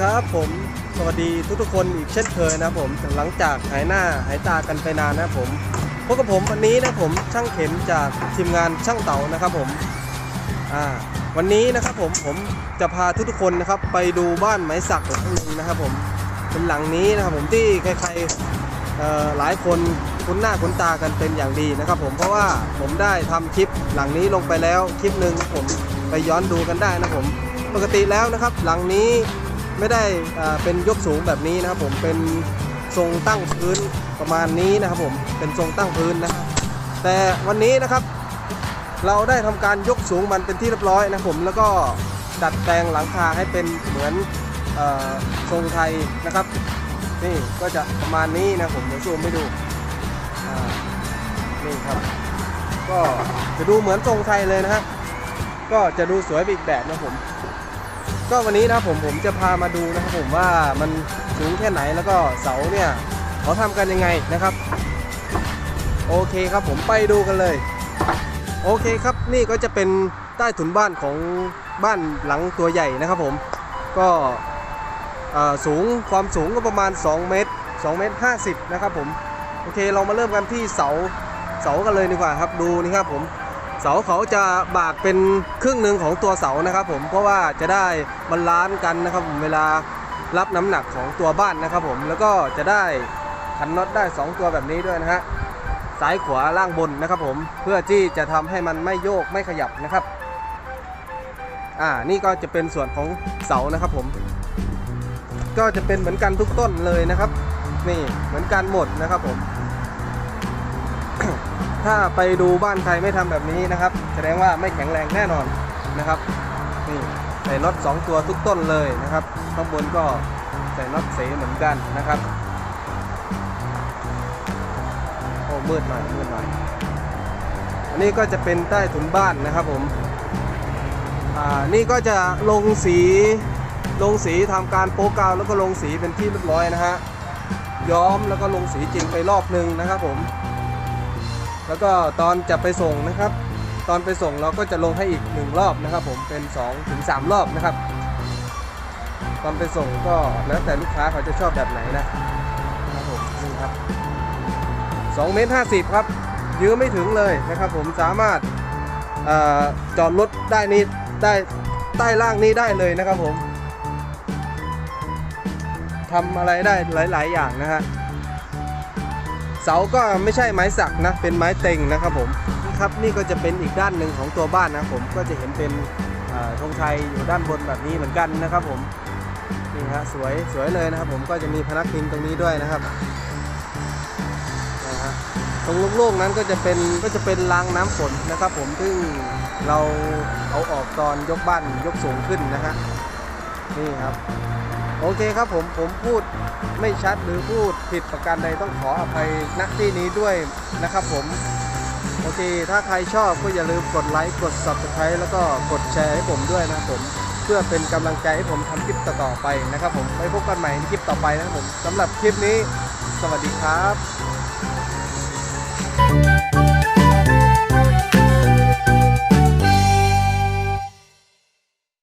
ครับผมสวัสดีทุกๆคนอีกเช่นเคยนะผมหลังจากหายหน้าหายตากันไปนานนะผมพบกับผมวันนี้นะผมช่างเข็มจากทีมงานช่างเต๋านะครับผมอ่าวันนี้นะครับผมผมจะพาทุกๆคนนะครับไปดูบ้านไม้สักหลังหนึงนะครับผมเป็นหลังนี้นะครับผมที่ใครๆหลายคนคุ้นหน้าคุ้นตากันเป็นอย่างดีนะครับผมเพราะว่าผมได้ทำคลิปหลังนี้ลงไปแล้วคลิปหนึ่งผมไปย้อนดูกันได้นะผมปกติแล้วนะครับ หลังนี้ ไม่ได้เป็นยกสูงแบบนี้นะครับผมเป็นทรงตั้งพื้นประมาณนี้นะครับผมเป็นทรงตั้งพื้นนะครับแต่วันนี้นะครับ เราได้ทำการยกสูงมันเป็นที่เรียบร้อยนะผมแล้วก็ดัดแปลงหลังคาให้เป็นเหมือนอทรงไทยนะครับนี่ก็จะประมาณนี้นะผมเดี๋ยวซูมให้ดูนี่ครับ ก็จะดูเหมือนทรงไทยเลยนะฮะก็จะดูสวยอีกแบบนะผม ก็วันนี้นะผมผมจะพามาดูนะครับผมว่ามันสูงแค่ไหนแล้วก็เสาเนี่ยเขาทำกันยังไงนะครับ โอเคครับผมไปดูกันเลย โอเคครับนี่ก็จะเป็นใต้ถุนบ้านของบ้านหลังตัวใหญ่นะครับผมก็สูงความสูงก็ประมาณ 2 เมตร2เมตร50นะครับผมโอเคเรามาเริ่มกันที่เสาเสากันเลยดีกว่าครับดูนี่ครับผม เสาเขาจะบากเป็นครึ่งหนึ่งของตัวเสานะครับผมเพราะว่าจะได้บาลานซ์กันนะครับผมเวลารับน้ำหนักของตัวบ้านนะครับผมแล้วก็จะได้ขันน็อตได้ 2 ตัวแบบนี้ด้วยนะฮะซ้ายขวาล่างบนนะครับผมเพื่อที่จะทำให้มันไม่โยกไม่ขยับนะครับอ่านี่ก็จะเป็นส่วนของเสานะครับผม ก็จะเป็นเหมือนกันทุกต้นเลยนะครับ นี่เหมือนกันหมดนะครับผม ถ้าไปดูบ้านใครไม่ทำแบบนี้นะครับ แสดงว่าไม่แข็งแรงแน่นอนนะครับ นี่ใส่น็อต2ตัวทุกต้นเลยนะครับ ข้างบนก็ใส่น็อตเสเหมือนกันนะครับ โอ้มืดหน่อยมืดหน่อย อันนี้ก็จะเป็นใต้ถุนบ้านนะครับผม อ่า นี่ก็จะลงสี ลงสีทำการโป๊กาวแล้วก็ลงสีเป็นที่เรียบร้อยนะฮะ ย้อมแล้วก็ลงสีจริงไปรอบหนึ่งนะครับผม แล้วก็ตอนจะไปส่งนะครับ ตอนไปส่งเราก็จะลงให้อีกหนึ่งรอบนะครับ ผมเป็น2ถึง3รอบนะครับ ตอนไปส่งก็แล้วแต่ลูกค้าเขาจะชอบแบบไหนนะครับผมนี่ครับ2เมตร50 ครับยื้อไม่ถึงเลยนะครับ ผมสามารถอ่อจอดรถได้นี่ได้ใต้ล่างนี้ได้เลยนะครับผมทำอะไรได้หลาย ๆ อย่างนะฮะ เสาก็ไม่ใช่ไม้สักนะ เป็นไม้เต็งนะครับผมนี่ครับนี่ก็จะเป็นอีกด้านหนึ่งของตัวบ้านนะผมก็จะเห็นเป็นอ่าธงชัยอยู่ด้านบนแบบนี้เหมือนกันนะครับผมนี่ฮะสวยสวยเลยนะครับ ผมก็จะมีพนักพิงตรงนี้ด้วยนะครับนะฮะตรงโล่งๆนั้นก็จะเป็นก็จะเป็นรางน้ำฝนนะครับ ผมซึ่งเราเอาออกตอนยกบ้านยกสูงขึ้นนะฮะ นี่ครับ โอเคครับผมผมพูดไม่ชัดหรือพูดผิดประการใดต้องขออภัยณที่นี้ด้วยนะครับผม โอเค ถ้าใครชอบก็อย่าลืมกดไลค์กด subscribe แล้วก็กดแชร์ให้ผมด้วยนะผมเพื่อเป็นกำลังใจให้ผมทำคลิปต่อๆไปนะครับผมไว้พบกันใหม่ในคลิปต่อไปนะครับผมสำหรับคลิปนี้ สวัสดีครับ